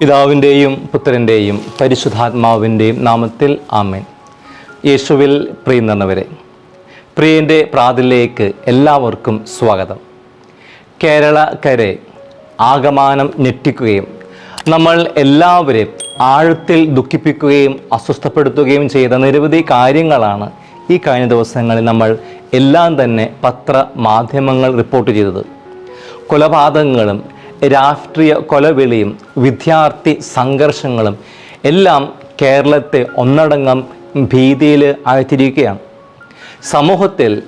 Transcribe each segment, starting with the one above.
പിതാവിന്റെയും പുത്രന്റെയും പരിശുദ്ധാത്മാവിന്റെയും നാമത്തിൽ ആമേൻ. യേശുവിൽ പ്രിയ നിറഞ്ഞവരെ പ്രിയന്റെ പ്രാതിലേക്ക് എല്ലാവർക്കും സ്വാഗതം. കേരളക്കരെ ആകമാനം ഞെട്ടിക്കുകയും നമ്മൾ എല്ലാവരെയും ആഴത്തിൽ ദുഃഖിപ്പിക്കുകയും അസ്വസ്ഥപ്പെടുത്തുകയും ചെയ്ത നിരവധി കാര്യങ്ങളാണ് ഈ കഴിഞ്ഞ ദിവസങ്ങളിൽ നമ്മൾ എല്ലാം തന്നെ പത്ര മാധ്യമങ്ങൾ റിപ്പോർട്ട് ചെയ്തത്. കൊലപാതകങ്ങളും രാഷ്ട്രീയ കൊലവിളിയും വിദ്യാർത്ഥി സംഘർഷങ്ങളും എല്ലാം കേരളത്തെ ഒന്നടങ്കം ഭീതിയിൽ ആഴ്ത്തിരിക്കുകയാണ് സമൂഹത്തിൽ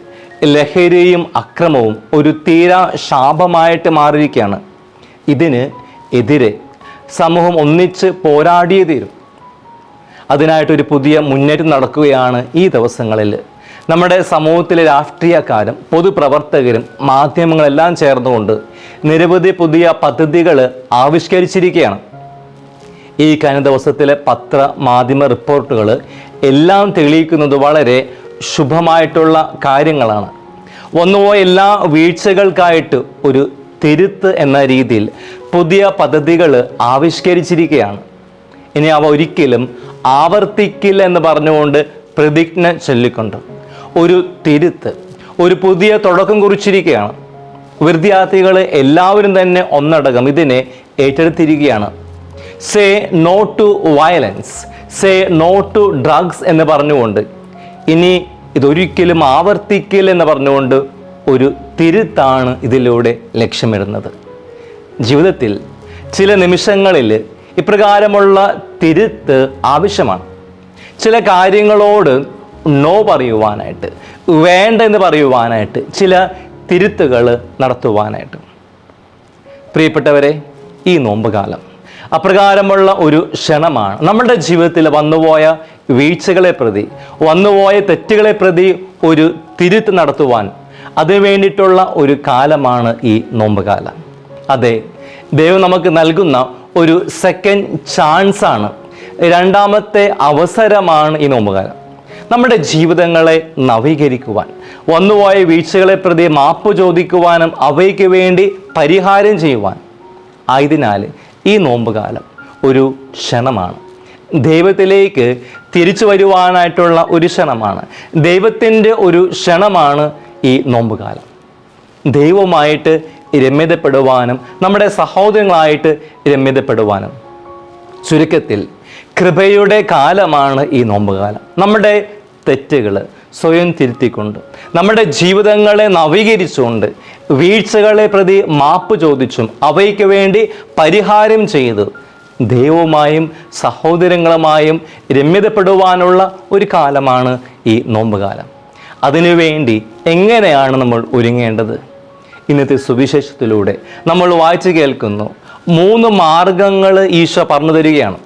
ലഹരിയും അക്രമവും ഒരു തീരാ ശാപമായിട്ട് മാറിയിരിക്കുകയാണ്. ഇതിന് എതിരെ സമൂഹം ഒന്നിച്ച് പോരാടിയേ തീരും. അതിനായിട്ടൊരു പുതിയ മുന്നേറ്റം നടക്കുകയാണ് ഈ ദിവസങ്ങളിൽ. നമ്മുടെ സമൂഹത്തിലെ രാഷ്ട്രീയക്കാരും പൊതുപ്രവർത്തകരും മാധ്യമങ്ങളെല്ലാം ചേർന്നുകൊണ്ട് നിരവധി പുതിയ പദ്ധതികൾ ആവിഷ്കരിച്ചിരിക്കുകയാണ്. ഈ കഴിഞ്ഞ ദിവസത്തിലെ പത്ര മാധ്യമ റിപ്പോർട്ടുകൾ എല്ലാം തെളിയിക്കുന്നത് വളരെ ശുഭമായിട്ടുള്ള കാര്യങ്ങളാണ്. ഒന്നോ എല്ലാ വീഴ്ചകൾക്കായിട്ട് ഒരു തിരുത്ത് എന്ന രീതിയിൽ പുതിയ പദ്ധതികൾ ആവിഷ്കരിച്ചിരിക്കുകയാണ്. ഇനി അവ ഒരിക്കലും ആവർത്തിക്കില്ല എന്ന് പറഞ്ഞുകൊണ്ട് പ്രതിജ്ഞ ചൊല്ലിക്കൊണ്ട് ഒരു തിരുത്ത് ഒരു പുതിയ തുടക്കം കുറിച്ചിരിക്കുകയാണ്. വിദ്യാർത്ഥികൾ എല്ലാവരും തന്നെ ഒന്നടങ്കം ഇതിനെ ഏറ്റെടുത്തിരിക്കുകയാണ്. Say no to violence say no to drugs എന്ന് പറഞ്ഞുകൊണ്ട് ഇനി ഇതൊരിക്കലും ആവർത്തിക്കില്ല എന്ന് പറഞ്ഞുകൊണ്ട് ഒരു തിരുത്താണ് ഇതിലൂടെ ലക്ഷ്യമിടുന്നത്. ജീവിതത്തിൽ ചില നിമിഷങ്ങളിൽ ഇപ്രകാരമുള്ള തിരുത്ത് ആവശ്യമാണ്. ചില കാര്യങ്ങളോട് നോ പറയുവാനായിട്ട് വേണ്ട എന്ന് പറയുവാനായിട്ട് ചില തിരുത്തുകൾ നടത്തുവാനായിട്ട്. പ്രിയപ്പെട്ടവരെ ഈ നോമ്പുകാലം അപ്രകാരമുള്ള ഒരു ക്ഷണമാണ്. നമ്മുടെ ജീവിതത്തിൽ വന്നുപോയ വീഴ്ചകളെ പ്രതി വന്നുപോയ തെറ്റുകളെ പ്രതി ഒരു തിരുത്ത് നടത്തുവാൻ അതിനു വേണ്ടിയിട്ടുള്ള ഒരു കാലമാണ് ഈ നോമ്പുകാലം. അതെ ദൈവം നമുക്ക് നൽകുന്ന ഒരു സെക്കൻഡ് ചാൻസാണ് രണ്ടാമത്തെ അവസരമാണ് ഈ നോമ്പുകാലം. നമ്മുടെ ജീവിതങ്ങളെ നവീകരിക്കുവാൻ വന്നുപോയ വീഴ്ചകളെ പ്രതി മാപ്പ് ചോദിക്കുവാനും അവയ്ക്ക് വേണ്ടി പരിഹാരം ചെയ്യുവാൻ. ആയതിനാൽ ഈ നോമ്പുകാലം ഒരു ക്ഷണമാണ്. ദൈവത്തിലേക്ക് തിരിച്ചു വരുവാനായിട്ടുള്ള ഒരു ക്ഷണമാണ്. ദൈവത്തിന്റെ ഒരു ക്ഷണമാണ് ഈ നോമ്പുകാലം. ദൈവമായിട്ട് രമ്യതപ്പെടുവാനും നമ്മുടെ സഹോദരങ്ങളായിട്ട് രമ്യതപ്പെടുവാനും. ചുരുക്കത്തിൽ കൃപയുടെ കാലമാണ് ഈ നോമ്പുകാലം. നമ്മുടെ തെറ്റുകൾ സ്വയം തിരുത്തിക്കൊണ്ട് നമ്മുടെ ജീവിതങ്ങളെ നവീകരിച്ചുകൊണ്ട് വീഴ്ചകളെ പ്രതി മാപ്പ് ചോദിച്ചും അവയ്ക്ക് വേണ്ടി പരിഹാരം ചെയ്ത് ദൈവവുമായും സഹോദരങ്ങളുമായും രമ്യതപ്പെടുവാനുള്ള ഒരു കാലമാണ് ഈ നോമ്പുകാലം. അതിനുവേണ്ടി എങ്ങനെയാണ് നമ്മൾ ഒരുങ്ങേണ്ടത്? ഇന്നത്തെ സുവിശേഷത്തിലൂടെ നമ്മൾ വായിച്ചു കേൾക്കുന്നു മൂന്ന് മാർഗങ്ങൾ ഈശോ പറഞ്ഞു തരികയാണ്.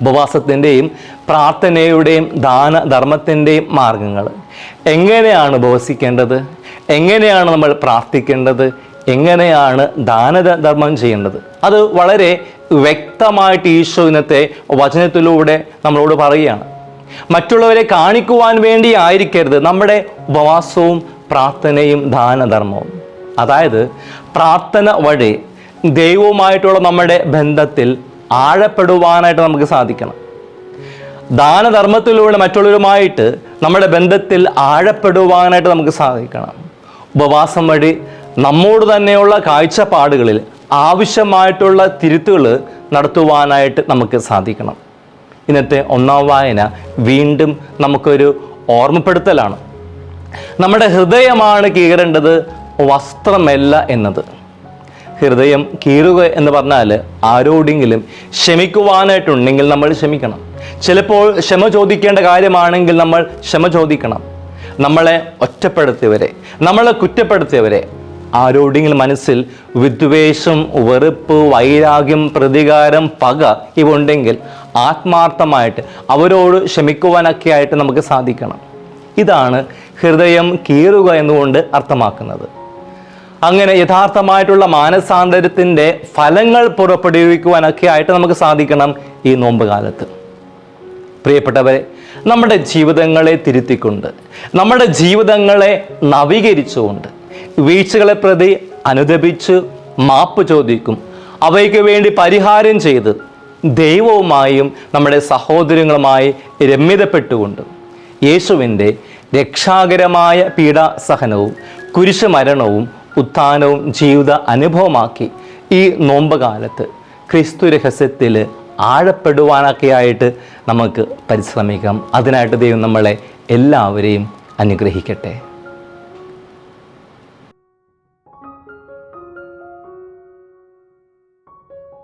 ഉപവാസത്തിന്റെയും പ്രാർത്ഥനയുടെയും ദാന ധർമ്മത്തിന്റെയും മാർഗങ്ങൾ. എങ്ങനെയാണ് ഉപവസിക്കേണ്ടത്? എങ്ങനെയാണ് നമ്മൾ പ്രാർത്ഥിക്കേണ്ടത്? എങ്ങനെയാണ് ദാനധർമ്മം ചെയ്യേണ്ടത്? അത് വളരെ വ്യക്തമായിട്ട് ഈശോ ഇന്നത്തെ വചനത്തിലൂടെ നമ്മളോട് പറയുകയാണ്. മറ്റുള്ളവരെ കാണിക്കുവാൻ വേണ്ടി ആയിരിക്കരുത്. നമ്മുടെ ഉപവാസവും പ്രാർത്ഥനയും ദാനധർമ്മവും അതായത് പ്രാർത്ഥന വഴി ദൈവവുമായിട്ടുള്ള നമ്മുടെ ബന്ധത്തിൽ ആഴപ്പെടുവാനായിട്ട് നമുക്ക് സാധിക്കണം. ദാനധർമ്മത്തിലൂടെ മറ്റുള്ളവരുമായിട്ട് നമ്മുടെ ബന്ധത്തിൽ ആഴപ്പെടുവാനായിട്ട് നമുക്ക് സാധിക്കണം. ഉപവാസം വഴി നമ്മോട് തന്നെയുള്ള കാഴ്ചപ്പാടുകളിൽ ആവശ്യമായിട്ടുള്ള തിരുത്തുകൾ നടത്തുവാനായിട്ട് നമുക്ക് സാധിക്കണം. ഇന്നത്തെ ഒന്നാം വായന വീണ്ടും നമുക്കൊരു ഓർമ്മപ്പെടുത്തലാണ്. നമ്മുടെ ഹൃദയമാണ് കീറേണ്ടത് വസ്ത്രമല്ല എന്നത്. ഹൃദയം കീറുക എന്ന് പറഞ്ഞാൽ ആരോടെങ്കിലും ക്ഷമിക്കുവാനായിട്ടുണ്ടെങ്കിൽ നമ്മൾ ക്ഷമിക്കണം. ചിലപ്പോൾ ക്ഷമ ചോദിക്കേണ്ട കാര്യമാണെങ്കിൽ നമ്മൾ ക്ഷമ ചോദിക്കണം. നമ്മളെ ഒറ്റപ്പെടുത്തിയവരെ നമ്മളെ കുറ്റപ്പെടുത്തിയവരെ. ആരോടെങ്കിലും മനസ്സിൽ വിദ്വേഷം വെറുപ്പ് വൈരാഗ്യം പ്രതികാരം പക ഇവ ഉണ്ടെങ്കിൽ ആത്മാർത്ഥമായിട്ട് അവരോട് ക്ഷമിക്കുവാനൊക്കെ ആയിട്ട് നമുക്ക് സാധിക്കണം. ഇതാണ് ഹൃദയം കീറുക എന്നുകൊണ്ട് അർത്ഥമാക്കുന്നത്. അങ്ങനെ യഥാർത്ഥമായിട്ടുള്ള മാനസാന്തരത്തിന്റെ ഫലങ്ങൾ പുറപ്പെടുവിക്കുവാനൊക്കെ ആയിട്ട് നമുക്ക് സാധിക്കണം ഈ നോമ്പ് കാലത്ത് പ്രിയപ്പെട്ടവരെ നമ്മുടെ ജീവിതങ്ങളെ തിരുത്തിക്കൊണ്ട് നമ്മുടെ ജീവിതങ്ങളെ നവീകരിച്ചുകൊണ്ട് വീഴ്ചകളെ പ്രതി അനുദപിച്ച് മാപ്പ് ചോദിക്കും അവയ്ക്ക് വേണ്ടി പരിഹാരം ചെയ്ത് ദൈവവുമായും നമ്മുടെ സഹോദരങ്ങളുമായി രമ്യതപ്പെട്ടുകൊണ്ട് യേശുവിന്റെ രക്ഷാകരമായ പീഡാസഹനവും കുരിശുമരണവും ഉത്ഥാനവും ജീവിത അനുഭവമാക്കി ഈ നോമ്പ് ക്രിസ്തു രഹസ്യത്തിൽ ആഴപ്പെടുവാനൊക്കെ ആയിട്ട് നമുക്ക് പരിശ്രമിക്കാം. അതിനായിട്ട് ദൈവം നമ്മളെ എല്ലാവരെയും അനുഗ്രഹിക്കട്ടെ.